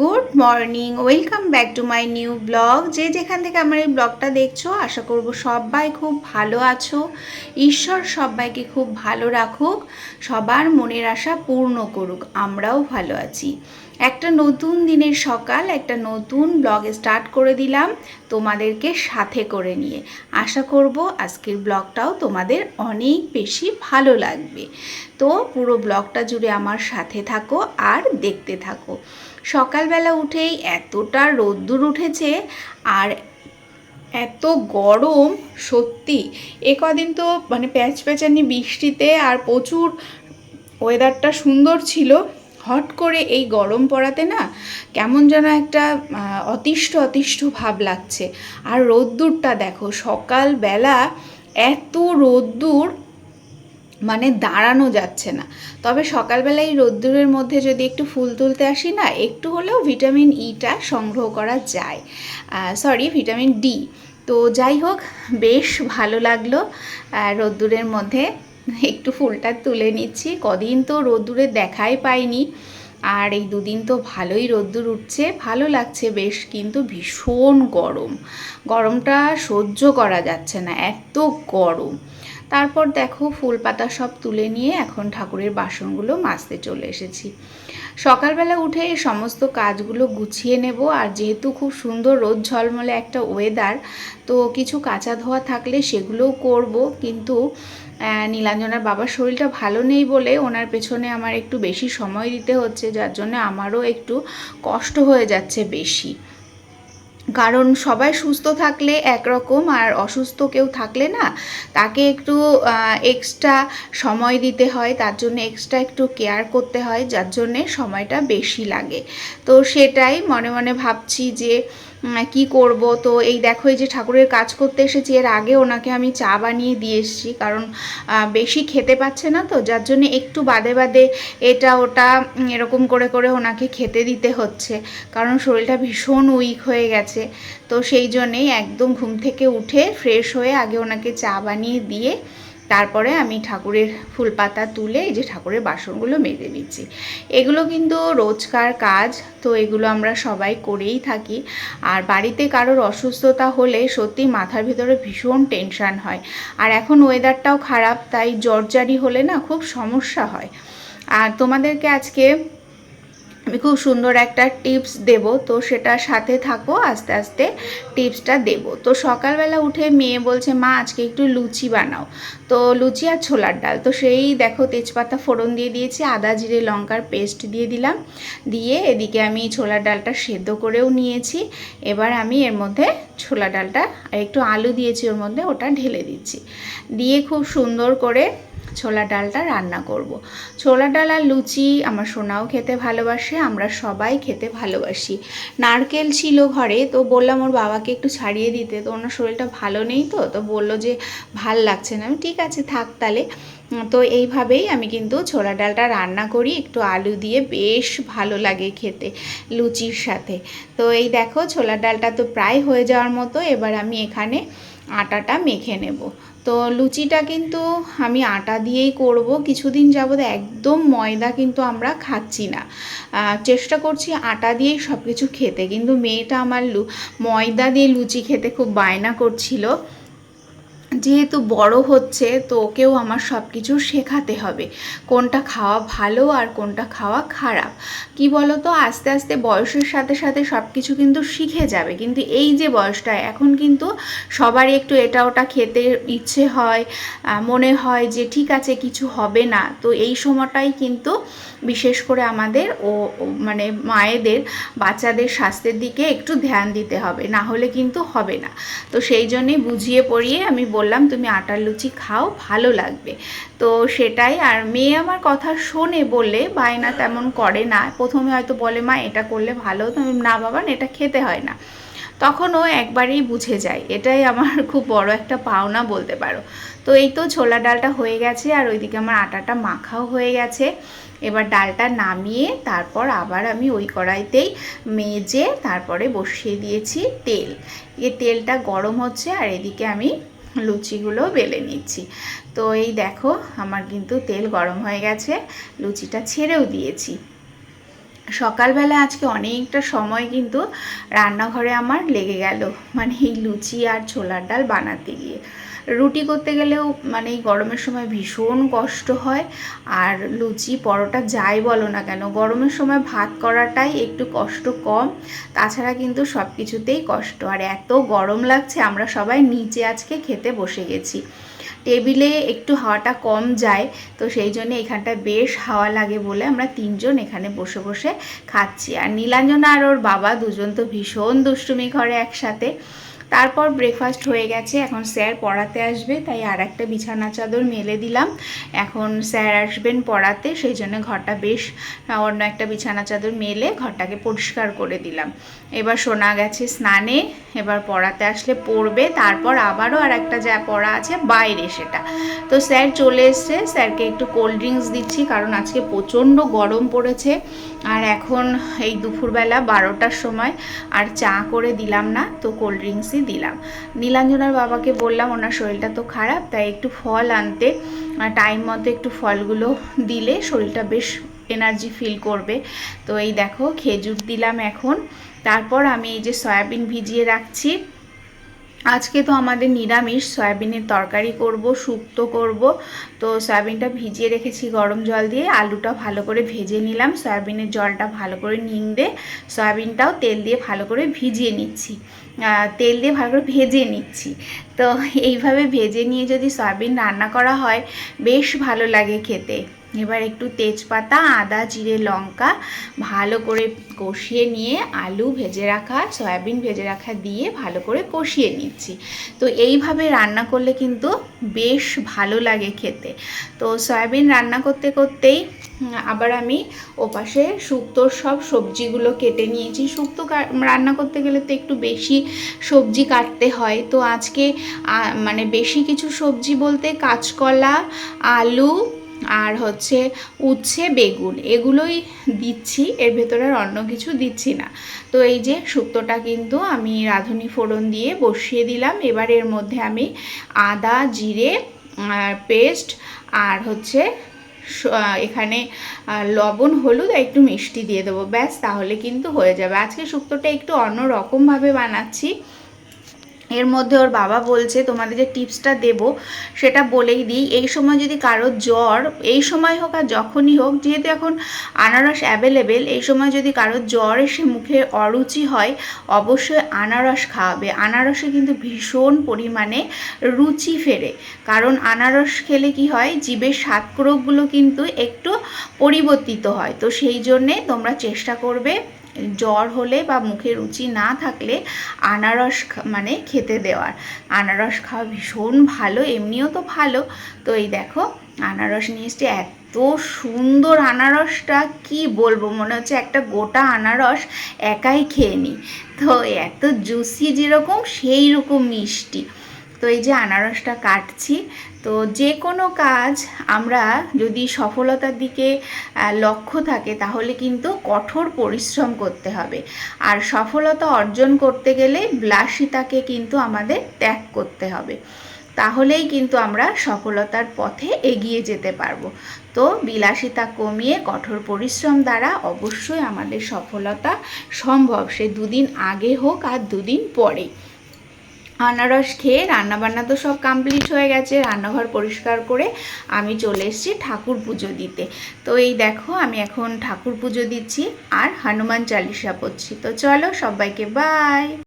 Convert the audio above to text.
Good morning, welcome back to my new blog. যে যেখান থেকে আমার এই ব্লগটা দেখছ, আশা করব সবাই খুব ভালো আছো। ঈশ্বর সবাইকে খুব ভালো রাখুক, সবার মনের আশা পূর্ণ করুক, আমরাও ভালো আছি। একটা নতুন দিনের সকাল, একটা নতুন ব্লগ স্টার্ট করে দিলাম তোমাদেরকে সাথে করে নিয়ে। আশা করব আজকের ব্লগটাও তোমাদের অনেক বেশি ভালো লাগবে। তো পুরো ব্লগটা জুড়ে আমার সাথে থাকো আর দেখতে থাকো। সকালবেলা উঠেই এতটা রোদ্দুর উঠেছে আর এত গরম, সত্যি। এ কদিন তো মানে প্যাচ প্যাচানি বৃষ্টিতে আর প্রচুর ওয়েদারটা সুন্দর ছিল। হট করে এই গরম পড়াতে না কেমন যেন একটা অতিষ্ঠ অতিষ্ঠ ভাব লাগছে। আর রোদ্দুরটা দেখো, সকালবেলা এত রোদ্দুর মানে দাঁড়ানো যাচ্ছে না। তবে সকালবেলা এই রোদ্দুরের মধ্যে যদি একটু ফুল তুলতে আসি না, একটু হলেও ভিটামিন ইটা সংগ্রহ করা যায়। সরি ভিটামিন ডি তো যাই হোক, বেশ ভালো লাগল রোদ্দুরের মধ্যে। একটু ফুলটা তুলে নিচ্ছি। কদিন তো রোদ্দুরে দেখাই পাইনি। আর এই দুদিন তো ভালোই রোদ্দুর উঠছে, ভালো লাগছে বেশ, কিন্তু ভীষণ গরম। গরমটা সহ্য করা যাচ্ছে না, এত গরম। তারপর দেখো ফুল পাতা সব তুলে নিয়ে এখন ঠাকুরের বাসনগুলো মাজতে চলে এসেছি। সকালবেলা উঠে এই সমস্ত কাজগুলো গুছিয়ে নেব আর যেহেতু খুব সুন্দর রোদ ঝলমলে একটা ওয়েদার তো কিছু কাঁচা ধোয়া থাকলে সেগুলোও করব। কিন্তু নীলাঞ্জনার বাবার শরীরটা ভালো নেই বলে ওনার পেছনে আমার একটু বেশি সময় দিতে হচ্ছে, যার জন্য আমারও একটু কষ্ট হয়ে যাচ্ছে বেশি। কারণ সবাই সুস্থ থাকলে একরকম আর অসুস্থ কেউ থাকলে না, তাকে একটু এক্সট্রা সময় দিতে হয়, তার জন্য এক্সট্রা একটু কেয়ার করতে হয়, যার জন্যে সময়টা বেশি লাগে। তো সেটাই মনে মনে ভাবছি যে কি করব? তো এই দেখো, এই যে ঠাকুরের কাজ করতে এসেছি, এর আগে ওনাকে আমি চা বানিয়ে দিয়ে এসেছি, কারণ বেশি খেতে পাচ্ছে না তো, যার জন্য একটু বাদে বাদে এটা ওটা এরকম করে করে ওনাকে খেতে দিতে হচ্ছে। কারণ শরীরটা ভীষণ উইক হয়ে গেছে। তো সেই জন্যেই একদম ঘুম থেকে উঠে ফ্রেশ হয়ে আগে ওনাকে চা বানিয়ে দিয়ে তারপরে আমি ঠাকুরের ফুল পাতা তুলে এই যে ঠাকুরের বাসনগুলো মেজে দিচ্ছি এগুলো কিন্তু রোজকার কাজ, তো এগুলো আমরা সবাই করেই থাকি। আর বাড়িতে কারোর অসুস্থতা হলে সত্যি মাথার ভিতরে ভীষণ টেনশান হয়। আর এখন ওয়েদারটাও খারাপ, তাই জ্বরজারি হলে না খুব সমস্যা হয়। আর তোমাদেরকে আজকে আমি খুব সুন্দর একটা টিপস দেব, তো সেটা সাথে থাকো, আস্তে আস্তে টিপসটা দেব। তো সকালবেলা উঠে মেয়ে বলছে, মা, আজকে একটু লুচি বানাও। তো লুচি আর ছোলার ডাল, তো সেই দেখো তেজপাতা ফোড়ন দিয়ে দিয়েছি, আদা, জিরে, লঙ্কার পেস্ট দিয়ে দিলাম। দিয়ে এদিকে আমি ছোলার ডালটা সেদ্ধ করেও নিয়েছি। এবার আমি এর মধ্যে ছোলা ডালটা, আর একটু আলু দিয়েছি ওর মধ্যে, ওটা ঢেলে দিচ্ছি। দিয়ে খুব সুন্দর করে ছোলা ডালটা রান্না করব। ছোলা ডাল আর লুচি আমার সোনাও খেতে ভালোবাসে, আমরা সবাই খেতে ভালোবাসি। নারকেল ছিল ঘরে, তো বললাম ওর বাবাকে একটু ছাড়িয়ে দিতে, তো ওনার শরীরটা ভালো নেই তো তো বলল যে ভালো লাগছে না। আমি ঠিক আছে, থাক তাহলে। তো এইভাবেই আমি কিন্তু ছোলা ডালটা রান্না করি, একটু আলু দিয়ে বেশ ভালো লাগে খেতে লুচির সাথে। তো এই দেখো ছোলার ডালটা তো প্রায় হয়ে যাওয়ার মতো, এবার আমি এখানে আটাটা মেখে নেব। তো লুচিটা কিন্তু আমি আটা দিয়েই করব। কিছুদিন যাবৎ একদম ময়দা কিন্তু আমরা খাচ্ছি না। চেষ্টা করছি আটা দিয়েই সব কিছু খেতে। কিন্তু মেয়েটা আমার ময়দা দিয়ে লুচি খেতে খুব বায়না করছিল। যেহেতু বড় হচ্ছে, তো ওকেও আমার সব কিছু শেখাতে হবে। কোনটা খাওয়া ভালো আর কোনটা খাওয়া খারাপ। কি বলো তো আস্তে আস্তে বয়সের সাথে সাথে সব কিছু কিন্তু শিখে যাবে। কিন্তু এই যে বয়সটা, এখন কিন্তু সবারই একটু এটা ওটা খেতে ইচ্ছে হয় মনে হয় যে ঠিক আছে, কিছু হবে না। তো এই সময়টাই কিন্তু বিশেষ করে আমাদের ও মানে মায়েদের, বাচ্চাদের স্বাস্থ্যের দিকে একটু ধ্যান দিতে হবে, না হলে কিন্তু হবে না। তো সেই জন্যই বুঝিয়ে পড়িয়ে আমি বললাম, তুমি আটার লুচি খাও, ভালো লাগবে। তো সেটাই, আর মেয়ে আমার কথা শোনে বলে, বায়না তেমন করে না। প্রথমে হয়তো বলে, মা, এটা করলে ভালো। হতো না বাবা, এটা খেতে হয় না। তখন ও একবারেই বুঝে যায়। এটাই আমার খুব বড় একটা পাওনা বলতে পারো। তো এই তো ছোলা ডালটা হয়ে গেছে, আর ওইদিকে আমার আটাটা মাখাও হয়ে গেছে। এবার ডালটা নামিয়ে তারপর আবার আমি ওই কড়াইতেই মেজে তারপরে বসিয়ে দিয়েছি তেল। এ তেলটা গরম হচ্ছে আর এদিকে আমি লুচিগুলো বেলে নিচ্ছি। তো এই দেখো, আমার কিন্তু তেল গরম হয়ে গেছে, লুচিটা ছেড়েও দিয়েছি। সকালবেলা আজকে অনেকটা সময় কিন্তু রান্নাঘরে আমার লেগে গেল মানে এই লুচি আর ছোলার ডাল বানাতে গিয়ে। রুটি করতে গেলেও মানে এই গরমের সময় ভীষণ কষ্ট হয়। আর লুচি, পরোটা যাই বলো না কেন, গরমের সময় ভাত করাটাই একটু কষ্ট কম। তাছাড়া কিন্তু সব কিছুতেই কষ্ট। আর এত গরম লাগছে, আমরা সবাই নিচে আজকে খেতে বসে গেছি। টেবিলে একটু হাওয়াটা কম যায়, তো সেই জন্য এখানটায় বেশ হাওয়া লাগে বলে আমরা তিনজন এখানে বসে বসে খাচ্ছি। আর নীলাঞ্জনা আর ওর বাবা দুজন তো ভীষণ দুষ্টুমি করে একসাথে। তারপর ব্রেকফাস্ট হয়ে গেছে, এখন স্যার পড়াতে আসবে, তাই আর একটা বিছানা চাদর মেলে দিলাম। এখন স্যার আসবেন পড়াতে, সেই জন্য ঘরটা বেশ অন্য একটা বিছানা চাদর মেলে ঘরটাকে পরিষ্কার করে দিলাম। এবার শোনা গেছে স্নানে, এবার পড়াতে আসলে পড়বে, তারপর আবারও আর একটা যা পড়া আছে, বাইরে সেটা। তো স্যার চলে এসছে, স্যারকে একটু কোল্ড ড্রিঙ্কস দিচ্ছি, কারণ আজকে প্রচণ্ড গরম পড়েছে। আর এখন এই দুপুরবেলা বারোটার সময় আর চা করে দিলাম না, তো কোল্ড ড্রিঙ্কসই দিলাম। নীলাঞ্জনার বাবাকে বললাম, ওনার শরীরটা তো খারাপ, তাই একটু ফল আনতে। টাইম মতো একটু ফলগুলো দিলে শরীরটা বেশ এনার্জি ফিল করবে। তো এই দেখো, খেজুর দিলাম এখন। তারপর আমি এই যে সয়াবিন ভিজিয়ে রাখছি। আজকে তো আমাদের নিরামিষ, সয়াবিনের তরকারি করব শুক্তো করব। তো সয়াবিনটা ভিজিয়ে রেখেছি গরম জল দিয়ে। আলুটা ভালো করে ভেজে নিলাম। সয়াবিনের জলটা ভালো করে নিংড়ে সয়াবিনটাও তেল দিয়ে ভালো করে ভিজিয়ে নিচ্ছি। তেল দিয়ে ভালো করে ভেজে নিচ্ছি। তো এইভাবে ভেজে নিয়ে যদি সয়াবিন রান্না করা হয়, বেশ ভালো লাগে খেতে। এবার একটু তেজপাতা, আদা, জিরে, লঙ্কা ভালো করে কষিয়ে নিয়ে আলু ভেজে রাখা, সয়াবিন ভেজে রাখা দিয়ে ভালো করে কষিয়ে নিচ্ছি। তো এইভাবে রান্না করলে কিন্তু বেশ ভালো লাগে খেতে। তো সয়াবিন রান্না করতে করতেই আবার আমি ওপাশে শুক্তোর সব সবজিগুলো কেটে নিয়েছি। শুক্তো রান্না করতে গেলে তো একটু বেশি সবজি কাটতে হয়। তো আজকে মানে বেশি কিছু সবজি বলতে কাঁচকলা, আলু আর হচ্ছে উচ্ছে, বেগুন, এগুলোই দিচ্ছি। এর ভেতরে অন্য কিছু দিচ্ছি না। তো এই যে শুক্তোটা কিন্তু আমি রাঁধুনি ফোড়ন দিয়ে বসিয়ে দিলাম। এবার এর মধ্যে আমি আদা, জিরে পেস্ট আর হচ্ছে এখানে লবণ, হলুদ একটু মিষ্টি দিয়ে দেবো। ব্যাস, তাহলে কিন্তু হয়ে যাবে। আজকে শুক্তোটা একটু অন্য রকমভাবে বানাচ্ছি। এর মধ্যে ওর বাবা বলছে, তোমাদের যে টিপসটা দেব, সেটা বলেই দিই। এই সময় যদি কারোর জ্বর, এই সময় হোক আর যখনই হোক, যেহেতু এখন আনারস অ্যাভেলেবেল এই সময় যদি কারোর জ্বর এসে মুখে অরুচি হয়, অবশ্যই আনারস খাওয়াবে। আনারসে কিন্তু ভীষণ পরিমাণে রুচি ফেরে। কারণ আনারস খেলে কি হয়, জীবের স্বাদক্রোগগুলো কিন্তু একটু পরিবর্তিত হয়। তো সেই জন্যে তোমরা চেষ্টা করবে জ্বর হলে বা মুখে রুচি না থাকলে আনারস মানে খেতে দেওয়ার। আনারস খাওয়া ভীষণ ভালো, এমনিও তো ভালো। তো এই দেখো, আনারস নিয়ে এসছে, এত সুন্দর আনারসটা, কি বলব? মনে হচ্ছে একটা গোটা আনারস একাই খেয়ে নিই। তো এত জুসি যেরকম সেই রকম মিষ্টি। তো এই যে আনারসটা কাটছি তো যে কোনো কাজ আমরা যদি সফলতার দিকে লক্ষ্য থাকে তাহলে কিন্তু কঠোর পরিশ্রম করতে হবে। আর সফলতা অর্জন করতে গেলে বিলাসিতাকে কিন্তু আমাদের ত্যাগ করতে হবে। তাহলেই কিন্তু আমরা সফলতার পথে এগিয়ে যেতে পারব। তো বিলাসিতা কমিয়ে কঠোর পরিশ্রম দ্বারা অবশ্যই আমাদের সফলতা সম্ভব। সে দুদিন আগে হোক আর দুদিন পরে আনারস খেয়ে রান্নাবান্না তো সব কমপ্লিট হয়ে গেছে, রান্নাঘর পরিষ্কার করে আমি চলে এসেছি ঠাকুর পুজো দিতে। তো এই দেখো, আমি এখন ঠাকুর পুজো দিচ্ছি আর হনুমান চালিসা পড়ছি তো চলো সবাইকে বাই